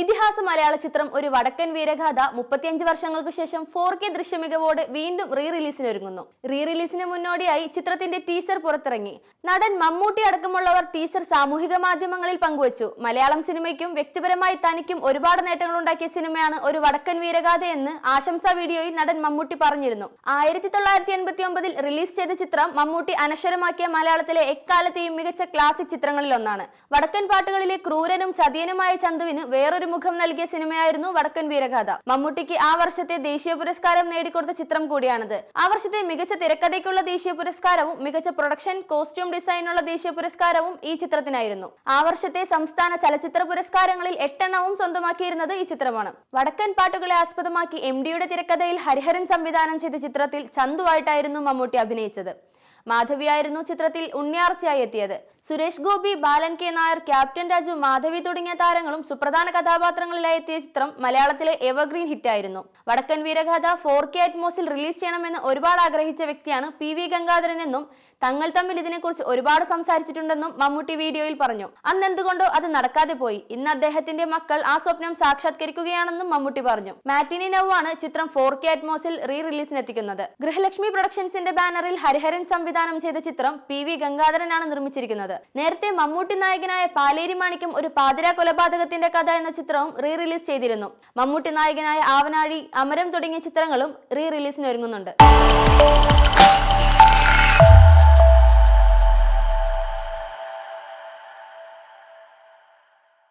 ഇതിഹാസ മലയാള ചിത്രം ഒരു വടക്കൻ വീരഗാഥ മുപ്പത്തിയഞ്ച് വർഷങ്ങൾക്ക് ശേഷം ഫോർ കെ ദൃശ്യമികവോടെ വീണ്ടും റീ റിലീസിന് ഒരുങ്ങുന്നു റീ റിലീസിന് മുന്നോടിയായി ചിത്രത്തിന്റെ ടീസർ പുറത്തിറങ്ങി. നടൻ മമ്മൂട്ടി അടക്കമുള്ളവർ ടീസർ സാമൂഹിക മാധ്യമങ്ങളിൽ പങ്കുവച്ചു. മലയാളം സിനിമയ്ക്കും വ്യക്തിപരമായി തനിക്കും ഒരുപാട് നേട്ടങ്ങൾ ഉണ്ടാക്കിയ സിനിമയാണ് ഒരു വടക്കൻ വീരഗാഥ എന്ന് ആശംസാ വീഡിയോയിൽ നടൻ മമ്മൂട്ടി പറഞ്ഞിരുന്നു. ആയിരത്തി തൊള്ളായിരത്തി എൺപത്തി ഒമ്പതിൽ റിലീസ് ചെയ്ത ചിത്രം മമ്മൂട്ടി അനശ്വരമാക്കിയ മലയാളത്തിലെ എക്കാലത്തെയും മികച്ച ക്ലാസിക് ചിത്രങ്ങളിൽ ഒന്നാണ് വടക്കൻ പാട്ടുകളിലെ ക്രൂരനും ചതിയനുമായ ചന്തുവിന് വേറൊരു മുഖം നൽകിയ സിനിമയായിരുന്നു വടക്കൻ വീരഗാഥ. മമ്മൂട്ടിക്ക് ആ വർഷത്തെ ദേശീയ പുരസ്കാരം നേടിക്കൊടുത്ത ചിത്രം കൂടിയാണിത്. ആ വർഷത്തെ മികച്ച തിരക്കഥയ്ക്കുള്ള ദേശീയ പുരസ്കാരവും മികച്ച പ്രൊഡക്ഷൻ കോസ്റ്റ്യൂം ഡിസൈനുള്ള ദേശീയ പുരസ്കാരവും ഈ ചിത്രത്തിനായിരുന്നു. ആ വർഷത്തെ സംസ്ഥാന ചലച്ചിത്ര പുരസ്കാരങ്ങളിൽ എട്ടെണ്ണവും സ്വന്തമാക്കിയിരുന്നത് ഈ ചിത്രമാണ്. വടക്കൻ പാട്ടുകളെ ആസ്പദമാക്കി എം ഡിയുടെ തിരക്കഥയിൽ ഹരിഹരൻ സംവിധാനം ചെയ്ത ചിത്രത്തിൽ ചന്തുവായിട്ടായിരുന്നു മമ്മൂട്ടി അഭിനയിച്ചത്. മാധവിയായിരുന്നു ചിത്രത്തിൽ ഉണ്ണിയാർച്ചയായി എത്തിയത്. സുരേഷ് ഗോപി ബാലൻ കെ നായർ ക്യാപ്റ്റൻ രാജു മാധവി തുടങ്ങിയ താരങ്ങളും സുപ്രധാന കഥാപാത്രങ്ങളിലായി എത്തിയ ചിത്രം മലയാളത്തിലെ എവർഗ്രീൻ ഹിറ്റായിരുന്നു. വടക്കൻ വീരഗാഥ ഫോർ കെ അറ്റ്മോസിൽ റിലീസ് ചെയ്യണമെന്ന് ഒരുപാട് ആഗ്രഹിച്ച വ്യക്തിയാണ് പി വി ഗംഗാധരൻ എന്നും തങ്ങൾ തമ്മിൽ ഇതിനെക്കുറിച്ച് ഒരുപാട് സംസാരിച്ചിട്ടുണ്ടെന്നും മമ്മൂട്ടി വീഡിയോയിൽ പറഞ്ഞു. അന്ന് എന്തുകൊണ്ടോ അത് നടക്കാതെ പോയി. ഇന്ന് അദ്ദേഹത്തിന്റെ മക്കൾ ആ സ്വപ്നം സാക്ഷാത്കരിക്കുകയാണെന്നും മമ്മൂട്ടി പറഞ്ഞു. മാറ്റിനി നവാണ് ചിത്രം ഫോർ കെ അറ്റ്മോസിൽ റീ റിലീസിനെത്തിക്കുന്നത് ഗൃഹലക്ഷ്മി പ്രൊഡക്ഷൻസിന്റെ ബാനറിൽ ഹരിഹരൻ സംവിധാനം ചെയ്ത ചിത്രം പി വി ഗംഗാധരനാണ് നിർമ്മിച്ചിരിക്കുന്നത്. നേരത്തെ മമ്മൂട്ടി നായകനായ പാലേരി മാണിക്യം ഒരു പാതിര കൊലപാതകത്തിന്റെ കഥ എന്ന ചിത്രവും റീ റിലീസ് ചെയ്തിരുന്നു. മമ്മൂട്ടി നായകനായ ആവനാഴി അമരം തുടങ്ങിയ ചിത്രങ്ങളും റീ റിലീസിന് ഒരുങ്ങുന്നുണ്ട്